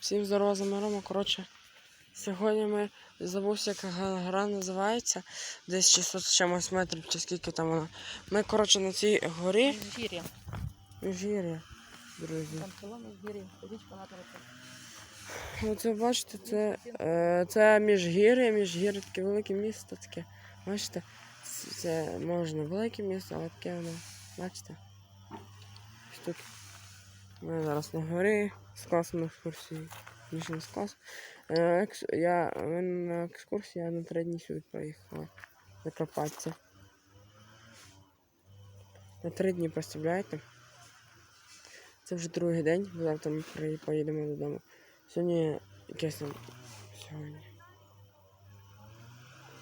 Всім здорово за миром. Коротше, сьогодні ми забувся, як гра називається. Десь 600 з чимось метрів, чи скільки там вона. Ми, коротше, на цій горі. Міжгір'я. Міжгір'я, друзі. Там село Міжгір'я. Річка на перед. Оце бачите, це, е, це міжгір'я, міжгір'я таке велике місто таке. Бачите? Це, можна велике місто, але таке воно. Бачите? Тут. Ми зараз на горі з класом екскурсії. Не з. Е, екс, я, ми на екскурсії я на три дні сюди проїхала. Закарпаття. На три дні, представляєте? Це вже другий день, завтра ми поїдемо додому. Сьогодні там сьогодні.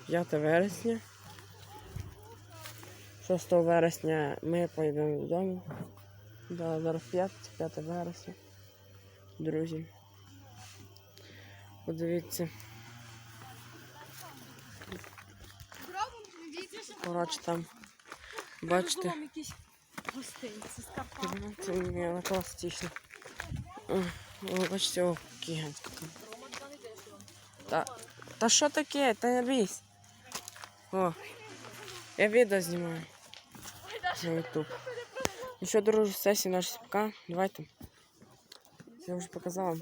5 вересня. 6 вересня ми поїдемо додому. Да, зараз 5, 5 вересня. Друзі. Подивіться. Коротше там. Бачите. Вам якісь гостинці з Карпат. Ну, Це мені класично. Бачите, о, гігантська. Та, та що таке? Та не бійся. О, я відео знімаю. На YouTube. Ну що, друзі, сесія наша СПК. Давайте. Я вже показав вам.